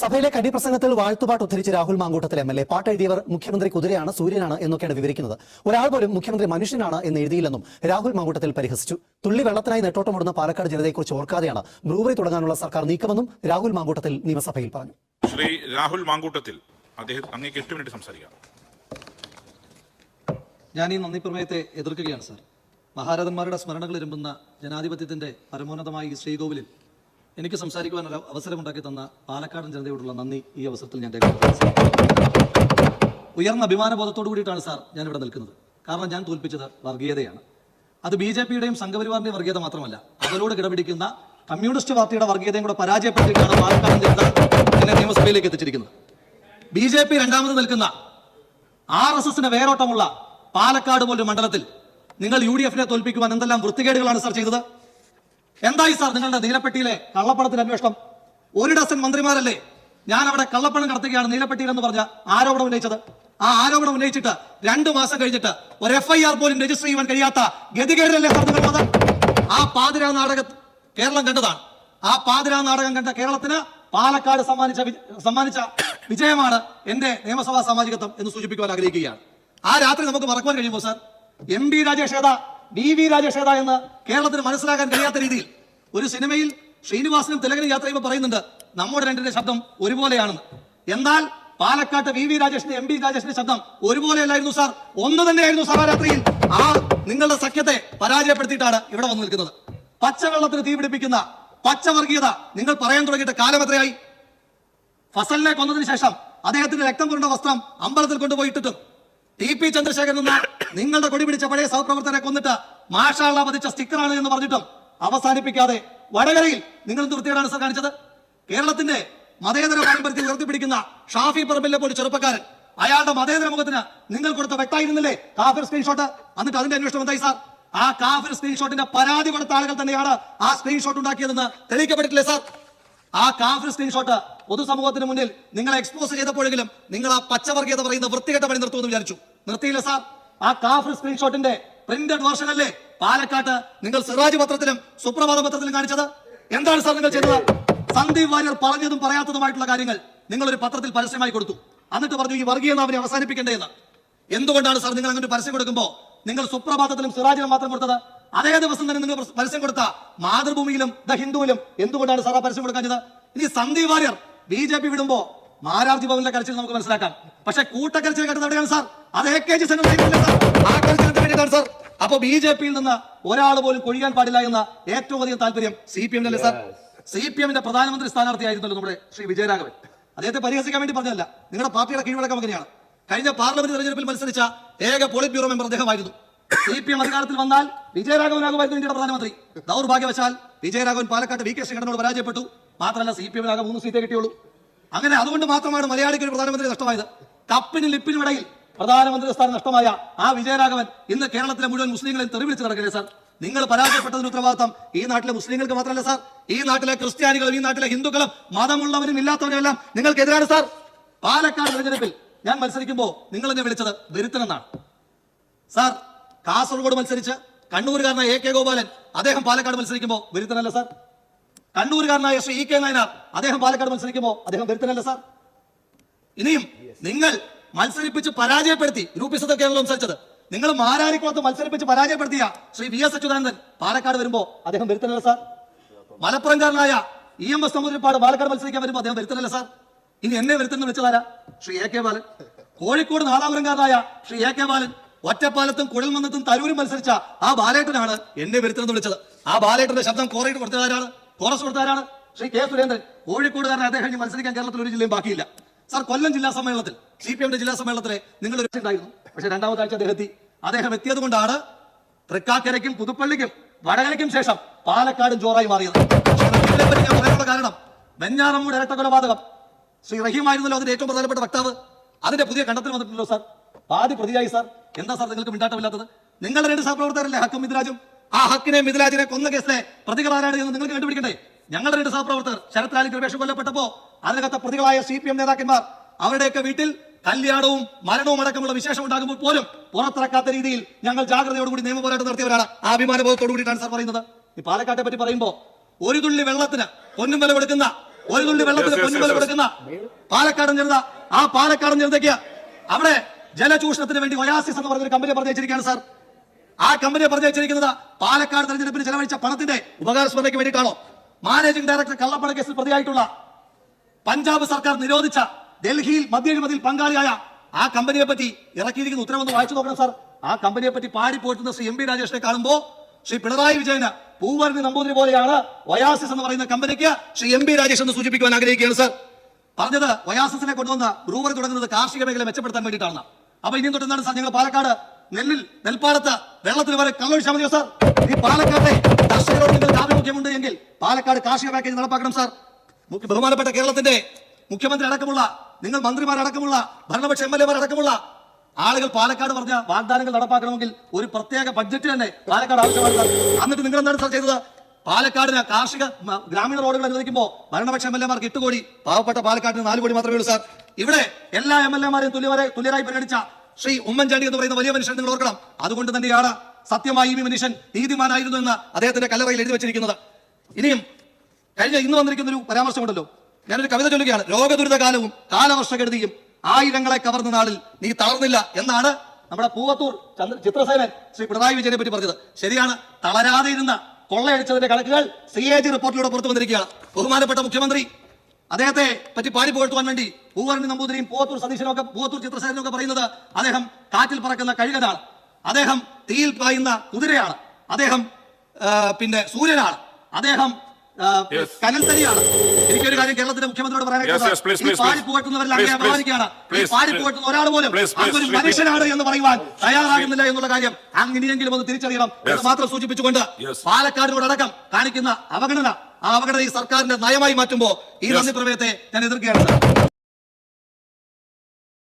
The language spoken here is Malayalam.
സഭയിലെ കടിപ്രസംഗത്തിൽ വാഴ്ത്തുപാട്ട് ഉദ്ധരിച്ച് Rahul Mamkootathil M L A. പാട്ട് എഴുതിയവർ മുഖ്യമന്ത്രി കുതിരയാണ് സൂര്യനാണ് എന്നൊക്കെയാണ് വിവരിക്കുന്നത്. ഒരാൾ പോലും മുഖ്യമന്ത്രി മനുഷ്യനാണ് എന്ന് എഴുതിയില്ലെന്നും രാഹുൽ മാങ്കൂട്ടത്തിൽ പരിഹസിച്ചു. തുള്ളി വെള്ളത്തിനായി നെട്ടോട്ടമിടുന്ന പാലക്കാട് ജനതയെക്കുറിച്ച് ഓർക്കാതെയാണ് ബ്രൂവറി തുടങ്ങാനുള്ള സർക്കാർ നീക്കമെന്നും രാഹുൽ മാങ്കൂട്ടത്തിൽ നിയമസഭയിൽ പറഞ്ഞു. ശ്രീ രാഹുൽ മാങ്കൂട്ടത്തിൽ അദ്ദേഹം അങ്ങേക്ക് എട്ട് മിനിറ്റ് സംസാരിക്കാം. ഞാൻ ഈ നന്ദി പ്രമേയത്തെ എതിർക്കുകയാണ് സാർ. മഹാരഥന്മാരുടെ സ്മരണകൾ ഇരുമ്പുന്ന ജനാധിപത്യത്തിന്റെ പരമോന്നതമായ ഈ ശ്രീകോവിലിൽ എനിക്ക് സംസാരിക്കുവാൻ അവസരമുണ്ടാക്കി തന്ന പാലക്കാടൻ ജനതയോടുള്ള നന്ദി ഈ അവസരത്തിൽ ഞാൻ ഉയർന്ന അഭിമാനബോധത്തോടു കൂടിയിട്ടാണ് സാർ ഞാൻ ഇവിടെ നിൽക്കുന്നത്. കാരണം ഞാൻ തോൽപ്പിച്ചത് വർഗീയതയാണ്. അത് ബി ജെ പിയുടെയും സംഘപരിവാറിന്റെയും വർഗീയത മാത്രമല്ല അതിലൂടെ കിടപിടിക്കുന്ന കമ്മ്യൂണിസ്റ്റ് പാർട്ടിയുടെ വർഗീയതയും കൂടെ പരാജയപ്പെട്ടിട്ടാണ് പാലക്കാട് ജനത എന്നെ നിയമസഭയിലേക്ക് എത്തിച്ചിരിക്കുന്നത്. ബി ജെ പി രണ്ടാമത് നിൽക്കുന്ന ആർ എസ് എസിന് വേരോട്ടമുള്ള പാലക്കാട് പോലൊരു മണ്ഡലത്തിൽ നിങ്ങൾ യു ഡി എഫിനെ തോൽപ്പിക്കുവാൻ എന്തെല്ലാം വൃത്തികേടുകളാണ് സാർ ചെയ്തത്? എന്തായി സാർ നിങ്ങളുടെ നീലപ്പെട്ടിയിലെ കള്ളപ്പണത്തിന്റെ അന്വേഷണം? ഒരു ഡസൻ മന്ത്രിമാരല്ലേ? ഞാൻ അവിടെ കള്ളപ്പണം കടത്തുകയാണ് നീലപ്പെട്ടിയിൽ എന്ന് പറഞ്ഞ ആരോപണം ഉന്നയിച്ചത്. ആ ആരോപണം ഉന്നയിച്ചിട്ട് രണ്ടു മാസം കഴിഞ്ഞിട്ട് ഒരു എഫ് ഐ ആർ പോലും രജിസ്റ്റർ ചെയ്യുവാൻ കഴിയാത്ത ഗതികേടിലല്ലേ സാർ നിങ്ങളുടെ ആ പാതിരാ നാടക കേരളം കണ്ടതാണ്. ആ പാതിരാ നാടകം കണ്ട കേരളത്തിന് പാലക്കാട് സമ്മാനിച്ച സമ്മാനിച്ച വിജയമാണ് എന്റെ നിയമസഭാ സാമാജികത്വം എന്ന് സൂചിപ്പിക്കുവാൻ ആഗ്രഹിക്കുകയാണ്. ആ രാത്രി നമുക്ക് മറക്കുവാൻ കഴിയുമോ sir? M. B Rajesh D V Rajesh എന്ന് കേരളത്തിന് മനസ്സിലാക്കാൻ കഴിയാത്ത രീതിയിൽ ഒരു സിനിമയിൽ ശ്രീനിവാസനും തിലകനും യാത്ര ചെയ്യുമ്പോൾ പറയുന്നുണ്ട് നമ്മുടെ രണ്ടിന്റെ ശബ്ദം ഒരുപോലെയാണെന്ന്. എന്നാൽ പാലക്കാട്ട് വി വി രാജേഷിന്റെ എം ബി രാജേഷിന്റെ ശബ്ദം ഒരുപോലെയല്ലായിരുന്നു സാർ. ഒന്ന് തന്നെയായിരുന്നു സാർ രാത്രിയിൽ ആ നിങ്ങളുടെ സഖ്യത്തെ പരാജയപ്പെടുത്തിയിട്ടാണ് ഇവിടെ വന്നു നിൽക്കുന്നത്. പച്ചവെള്ളത്തിന് തീപിടിപ്പിക്കുന്ന പച്ചവർഗീയത നിങ്ങൾ പറയാൻ തുടങ്ങിയിട്ട് കാലം എത്രയായി? ഫസലിനെ കൊന്നതിന് ശേഷം അദ്ദേഹത്തിന്റെ രക്തം പുരണ്ട വസ്ത്രം അമ്പലത്തിൽ കൊണ്ടുപോയിട്ടിട്ടും ടി പി ചന്ദ്രശേഖരൻ എന്ന നിങ്ങളുടെ കൊടി പിടിച്ച പഴയ സഹപ്രവർത്തകരെ കൊന്നിട്ട് മാഷാള പതിച്ച സ്റ്റിക്കറാണ് എന്ന് പറഞ്ഞിട്ടും അവസാനിപ്പിക്കാതെ വടകരയിൽ നിങ്ങൾ എന്ത് സർ കാണിച്ചത്? കേരളത്തിന്റെ മതേതര പാരമ്പര്യത്തെ ഉയർത്തിപ്പിടിക്കുന്ന ഷാഫി പറമ്പിലെ പോലെ ചെറുപ്പക്കാരൻ. അയാളുടെ മതേതര മുഖത്തിന് നിങ്ങൾ കൊടുത്ത വ്യക്തമായിരുന്നില്ലേ? കാഫിർ സ്ക്രീൻഷോട്ട് എന്നിട്ട് അതിന്റെ അന്വേഷണം എന്തായി സാർ? ആ കാഫിർ സ്ക്രീൻഷോട്ടിന്റെ പരാതി കൊടുത്ത ആളുകൾ തന്നെയാണ് ആ സ്ക്രീൻഷോട്ട് ഉണ്ടാക്കിയതെന്ന് തെളിയിക്കപ്പെട്ടിട്ടില്ലേ സാർ? ആ കാഫിർ സ്ക്രീൻഷോട്ട് പൊതുസമൂഹത്തിന് മുന്നിൽ നിങ്ങളെ എക്സ്പോസ് ചെയ്തപ്പോഴെങ്കിലും നിങ്ങൾ ആ പച്ചവർഗീയത പറയുന്ന വൃത്തികെട്ട പണി നിർത്തുമെന്ന് വിചാരിച്ചു. നിർത്തിയില്ല സാർ. ആ കാഫർ സ്ക്രീൻഷോട്ടിന്റെ പ്രിന്റഡ് വേർഷൻ അല്ലേ പാലക്കാട്ട് നിങ്ങൾ സിറാജ് പത്രത്തിലും സുപ്രഭാത പത്രത്തിലും കാണിച്ചത്? എന്താണ് സാർ നിങ്ങൾ ചെയ്തത്? സന്ദീപ് വാര്യർ പറഞ്ഞതും പറയാത്തതുമായിട്ടുള്ള കാര്യങ്ങൾ നിങ്ങൾ ഒരു പത്രത്തിൽ പരസ്യമായി കൊടുത്തു. എന്നിട്ട് പറഞ്ഞു ഈ വർഗീയ നാവിനെ അവസാനിപ്പിക്കേണ്ടതെന്ന് എന്തുകൊണ്ടാണ് സാർ നിങ്ങൾ അങ്ങനെ പരസ്യം കൊടുക്കുമ്പോൾ നിങ്ങൾ സുപ്രഭാതത്തിലും സിറാജിലും മാത്രം കൊടുത്തത്? അതേ ദിവസം തന്നെ നിങ്ങൾ പരസ്യം കൊടുത്ത മാതൃഭൂമിയിലും ദ ഹിന്ദുവിലും എന്തുകൊണ്ടാണ് സാർ ആ പരസ്യം കൊടുക്കാഞ്ഞത് ഇനി Sandeep Warrier B J P വിടുമ്പോ Mararji ഭവനിലെ കരച്ചിൽ നമുക്ക് മനസ്സിലാക്കാം. പക്ഷെ കൂട്ടക്കരച്ചിൽ കേട്ടത് എവിടെയാണ് സാർ? അത് എ കെ ജി സെന്റർ ആ കരച്ചിലിന് വേണ്ടിയിട്ടാണ് സാർ. അപ്പൊ ബി ജെ പിയിൽ നിന്ന് ഒരാൾ പോലും കൊഴിയാൻ പാടില്ല എന്ന ഏറ്റവും അധികം താല്പര്യം സി പി എമ്മിനല്ലേ സാർ? സി പി എമ്മിന്റെ പ്രധാനമന്ത്രി സ്ഥാനാർത്ഥിയായിരുന്നല്ലോ നമ്മുടെ ശ്രീ വിജയരാഘവൻ. അദ്ദേഹത്തെ പരിഹസിക്കാൻ വേണ്ടി പറഞ്ഞതല്ല. നിങ്ങളുടെ പാർട്ടിയുടെ കീഴ്വഴക്കം അങ്ങനെയാണ്. കഴിഞ്ഞ പാർലമെന്റ് തെരഞ്ഞെടുപ്പിൽ മത്സരിച്ച ഏക പോളിറ്റ് ബ്യൂറോ മെമ്പർ അദ്ദേഹമായിരുന്നു. സി പി എം അധികാരത്തിൽ വന്നാൽ വിജയരാഘവനാകുമായിരുന്നു ഇന്ത്യയുടെ പ്രധാനമന്ത്രി. ദൗർഭാഗ്യവശാൽ വിജയരാഘവൻ പാലക്കാട്ട് വി കെ ശ്രീകണ്ഠനോട് പരാജയപ്പെട്ടു. മാത്രമല്ല സി പി എമ്മിനാകെ മൂന്ന് സീറ്റേ കിട്ടിയുള്ളൂ. അങ്ങനെ അതുകൊണ്ട് മാത്രമാണ് മലയാളിക്ക് ഒരു പ്രധാനമന്ത്രി നഷ്ടമായത്. കപ്പിനും ലിപ്പിനും ഇടയിൽ പ്രധാനമന്ത്രി സ്ഥാനം നഷ്ടമായ ആ വിജയരാഘവൻ ഇന്ന് കേരളത്തിലെ മുഴുവൻ മുസ്ലിങ്ങളെയും തെറിവിളിച്ച് നടക്കില്ലേ സാർ. നിങ്ങൾ പരാജയപ്പെട്ടതിന് ഉത്തരവാദിത്തം ഈ നാട്ടിലെ മുസ്ലിങ്ങൾക്ക് മാത്രമല്ല സാർ. ഈ നാട്ടിലെ ക്രിസ്ത്യാനികളും ഈ നാട്ടിലെ ഹിന്ദുക്കളും മതമുള്ളവരും ഇല്ലാത്തവരും എല്ലാം നിങ്ങൾക്കെതിരാണ് സാർ. പാലക്കാട് തെരഞ്ഞെടുപ്പിൽ ഞാൻ മത്സരിക്കുമ്പോൾ നിങ്ങൾ എന്നെ വിളിച്ചത് ദരിദ്രനെന്നാണ് സാർ കാസർഗോഡ് മത്സരിച്ച് കണ്ണൂരുകാരനായ എ കെ ഗോപാലൻ അദ്ദേഹം പാലക്കാട് മത്സരിക്കുമ്പോൾ ദരിദ്രനല്ല സാർ. കണ്ണൂരുകാരനായ ശ്രീ ഇ കെ നായനാർ അദ്ദേഹം പാലക്കാട് മത്സരിക്കുമ്പോൾ അദ്ദേഹം ദരിദ്രനല്ല സാർ. ഇനിയും നിങ്ങൾ മത്സരിപ്പിച്ച് പരാജയപ്പെടുത്തി ഗ്രൂപ്പിസത്തൊക്കെയാണല്ലോ സംസാരിച്ചത്. നിങ്ങൾ മാരാരിക്കുളത്ത് മത്സരിപ്പിച്ച് പരാജയപ്പെടുത്തിയ ശ്രീ വി എസ് അച്യുതാനന്ദൻ പാലക്കാട് വരുമ്പോ അദ്ദേഹം വരുത്തുന്നില്ല സാർ. മലപ്പുറംകാരനായ ഇ എം എസ് സമുദ്രപ്പാട് പാലക്കാട് മത്സരിക്കാൻ വരുമ്പോ അദ്ദേഹം വരുത്തുന്നില്ല സാർ. ഇനി എന്നെ വരുത്തുന്ന വെച്ചതാരാ ശ്രീ എ കെ ബാലൻ. കോഴിക്കോട് നാദാപുരംകാരനായ ശ്രീ എ കെ ബാലൻ ഒറ്റപ്പാലത്തും കുഴൽമന്നത്തും തരൂരും മത്സരിച്ച ആ ബാലേട്ടനാണ് എന്നെ വരുത്തുന്നത് വിളിച്ചത്. ആ ബാലേട്ടന്റെ ശബ്ദം കോറയിട്ട് കൊടുത്തതാരാണ് കോറസ് കൊടുത്തതാരാണ് ശ്രീ കെ സുരേന്ദ്രൻ. കോഴിക്കോടുകാരൻ അദ്ദേഹം മത്സരിക്കാൻ കേരളത്തിൽ ഒരു ജില്ലയും ബാക്കിയില്ല. സാർ കൊല്ലം ജില്ലാ സമ്മേളനത്തിൽ സി പി എമ്മിന്റെ ജില്ലാ സമ്മേളനത്തിൽ നിങ്ങൾ ഒരു ഉണ്ടായിരുന്നു പക്ഷെ രണ്ടാമത്തെ ആഴ്ച അദ്ദേഹം എത്തി. അദ്ദേഹം എത്തിയത് കൊണ്ടാണ് തൃക്കാക്കരയ്ക്കും പുതുപ്പള്ളിക്കും വടകരയ്ക്കും ശേഷം പാലക്കാടും ജോറായി മാറിയത്. കാരണം വെഞ്ഞാറമ്മൂട് ഇരട്ട കൊലപാതകം ശ്രീ റഹീമായിരുന്നല്ലോ അതിന്റെ ഏറ്റവും പ്രധാനപ്പെട്ട വക്താവ്. അതിന്റെ പുതിയ കണ്ടെത്തൽ വന്നിട്ടുണ്ടല്ലോ സാർ. പാതി പ്രതിയായി സാർ. എന്താ സാർ നിങ്ങൾക്ക് മിണ്ടാട്ടമില്ലാത്തത്? നിങ്ങളുടെ രണ്ട് സഹപ്രവർത്തകരല്ലേ ഹക്കും മിഥിരാജും ആ ഹക്കിനെ മിഥിരാജിനെ കൊന്ന കേസിലെ പ്രതികളാരാണ് എന്ന് നിങ്ങൾക്ക് കണ്ടുപിടിക്കണ്ടേ? ഞങ്ങളുടെ രണ്ട് സഹപ്രവർത്തകർ ശരത് ലാലി കൊല്ലപ്പെട്ടപ്പോ അതിനകത്തെ പ്രതികളായ സി പി എം നേതാക്കന്മാർ. അവരുടെയൊക്കെ വീട്ടിൽ കല്യാണവും മരണവും അടക്കമുള്ള വിശേഷം ഉണ്ടാകുമ്പോൾ പോലും പുറത്തിറക്കാത്ത രീതിയിൽ ഞങ്ങൾ ജാഗ്രതയോടുകൂടി നിയമ പോരാട്ടം നടത്തിയവരാണ്. ആ അഭിമാനബോധത്തോടു കൂടിയിട്ടാണ് സാർ പറയുന്നത്. ഈ പാലക്കാട്ടെ പറ്റി പറയുമ്പോൾ ഒരു തുള്ളി വെള്ളത്തിന് പൊന്നും വില കൊടുക്കുന്ന ഒരു തുള്ളി വെള്ളത്തിന് പൊന്നും yes. കൊടുക്കുന്ന പാലക്കാടൻ ജനത ആ പാലക്കാടൻ ജനതയ്ക്ക് അവിടെ ജലചൂഷണത്തിന് വേണ്ടി ഒയാസിസ് എന്ന് പറഞ്ഞൊരു കമ്പനി പറഞ്ഞയച്ചിരിക്കുകയാണ് സർ. ആ കമ്പനിയെ പറഞ്ഞു വെച്ചിരിക്കുന്നത് പാലക്കാട് തെരഞ്ഞെടുപ്പിന് ചെലവഴിച്ച പണത്തിന്റെ ഉപകാരസ്മരണയ്ക്ക് വേണ്ടിയിട്ടാണോ? മാനേജിംഗ് ഡയറക്ടർ കള്ളപ്പണ കേസിൽ പ്രതിയായിട്ടുള്ള പഞ്ചാബ് സർക്കാർ നിരോധിച്ച ഡൽഹിയിൽ മദ്യഴിമതിയിൽ പങ്കാളിയായ ആ കമ്പനിയെ പറ്റി ഇറക്കിയിരിക്കുന്ന ഉത്തരവൊന്ന് വായിച്ചു നോക്കണം സാർ. ആ കമ്പനിയെ പറ്റി പാടി പോയിട്ടുന്ന ശ്രീ എം പി രാജേഷിനെ കാണുമ്പോൾ ശ്രീ പിണറായി വിജയന് പൂവർണി നമ്പൂതിരി പോലെയാണ് ഒയാസിസ് എന്ന് പറയുന്ന കമ്പനിക്ക് ശ്രീ എം പി രാജേഷ് എന്ന് സൂചിപ്പിക്കുവാൻ ആഗ്രഹിക്കുകയാണ് സാർ. പറഞ്ഞത് ഒയാസിസിനെ കൊണ്ടുവന്ന ബ്രൂവറി തുടങ്ങുന്നത് കാർഷിക മേഖല മെച്ചപ്പെടുത്താൻ വേണ്ടിയിട്ടാണ് അപ്പൊ ഇനിയും തൊട്ട് എന്താണ് സാർ ഞങ്ങൾ പാലക്കാട് നെല്ലിൽ നെൽപ്പാടത്ത് വെള്ളത്തിൽ വരെ കള്ളൊഴിച്ചാൽ മതിയോ സാർ? ഈ പാലക്കാട്ടെ കർഷകരോട് നിങ്ങൾക്ക് ആഭിമുഖ്യമുണ്ട് എങ്കിൽ പാലക്കാട് കാർഷിക പാക്കേജ് നടപ്പാക്കണം സാർ. ബഹുമാനപ്പെട്ട കേരളത്തിന്റെ മുഖ്യമന്ത്രി അടക്കമുള്ള നിങ്ങൾ മന്ത്രിമാരടക്കമുള്ള ഭരണപക്ഷ എം എൽ എമാർ അടക്കമുള്ള ആളുകൾ പാലക്കാട് പറഞ്ഞ വാഗ്ദാനങ്ങൾ നടപ്പാക്കണമെങ്കിൽ ഒരു പ്രത്യേക ബഡ്ജറ്റ് തന്നെ പാലക്കാട് ആവശ്യമാണ് എന്നിട്ട് നിങ്ങൾ എന്താണ് സാർ ചെയ്തത്? പാലക്കാടിന് കാർഷിക ഗ്രാമീണ റോഡുകൾ അനുവദിക്കുമ്പോൾ ഭരണപക്ഷ എം എൽ എമാർക്ക് എട്ട് കോടി പാവപ്പെട്ട പാലക്കാടിന് നാല് കോടി മാത്രമേ ഉള്ളൂ സാർ ഇവിടെ എല്ലാ എം എൽ എമാരെയും തുല്യവരെ തുല്യരായി പരിഗണിച്ച ശ്രീ ഉമ്മൻചാണ്ടി എന്ന് പറയുന്ന വലിയ മനുഷ്യൻ നിങ്ങൾ ഓർക്കണം. അതുകൊണ്ട് തന്നെയാണ് സത്യമായി ഈ മനുഷ്യൻ നീതിമാനായിരുന്നു എന്ന് അദ്ദേഹത്തിന്റെ കല്ലറയിൽ എഴുതി വെച്ചിരിക്കുന്നത്. ഇനിയും കഴിഞ്ഞ ഇന്ന് വന്നിരിക്കുന്ന ഒരു പരാമർശമുണ്ടല്ലോ. ഞാനൊരു കവിത ചൊല്ലുകയാണ്. ലോകദുരിതകാലവും കാലവർഷകെടുതിയും ആയിരങ്ങളെ കവർന്ന നാളിൽ നീ തളർന്നില്ല എന്നാണ് നമ്മുടെ പൂവത്തൂർ ചന്ദ്ര ചിത്രസേനൻ ശ്രീ പിണറായി വിജയനെ പറ്റി പറഞ്ഞത്. ശരിയാണ് തളരാതെ ഇരുന്ന കൊള്ളയടിച്ചതിന്റെ കണക്കുകൾ സി എ ജി റിപ്പോർട്ടിലൂടെ പുറത്തു വന്നിരിക്കുകയാണ്. ബഹുമാനപ്പെട്ട മുഖ്യമന്ത്രി അദ്ദേഹത്തെ പറ്റി പാടി പുകഴ്ത്തുവാൻ വേണ്ടി പൂവരണി നമ്പൂതിരിയും പൂവത്തൂർ സതീശനൊക്കെ പൂവത്തൂർ ചിത്രസേനൊക്കെ പറയുന്നത് അദ്ദേഹം കാറ്റിൽ പറക്കുന്ന കഴുകനാണ്. അദ്ദേഹം തീയിൽ പായുന്ന കുതിരയാണ്. അദ്ദേഹം പിന്നെ സൂര്യനാണ്. അദ്ദേഹം. കനൽത്തരിയാണ് എനിക്കൊരു കാര്യം കേരളത്തിന്റെ മുഖ്യമന്ത്രിയോട് പറയാനായിട്ട് പാടി പുകട്ടുന്നവരിൽ അങ്ങനെ. അപമാനിക്കുകയാണ് ഈ പാടി പുകട്ടുന്ന ഒരാൾ പോലും അതൊരു മനുഷ്യനാണ് എന്ന് പറയുവാൻ തയ്യാറാകുന്നില്ല എന്നുള്ള കാര്യം അങ്ങനെയെങ്കിലും ഒന്ന് തിരിച്ചറിയണം. എന്ന് മാത്രം സൂചിപ്പിച്ചുകൊണ്ട്. പാലക്കാടിനോടക്കം കാണിക്കുന്ന അവഗണന ആ അവഗണന ഈ സർക്കാരിന്റെ നയമായി മാറ്റുമ്പോൾ ഈ. നന്ദി പ്രമേയത്തെ ഞാൻ എതിർക്കുകയാണ്.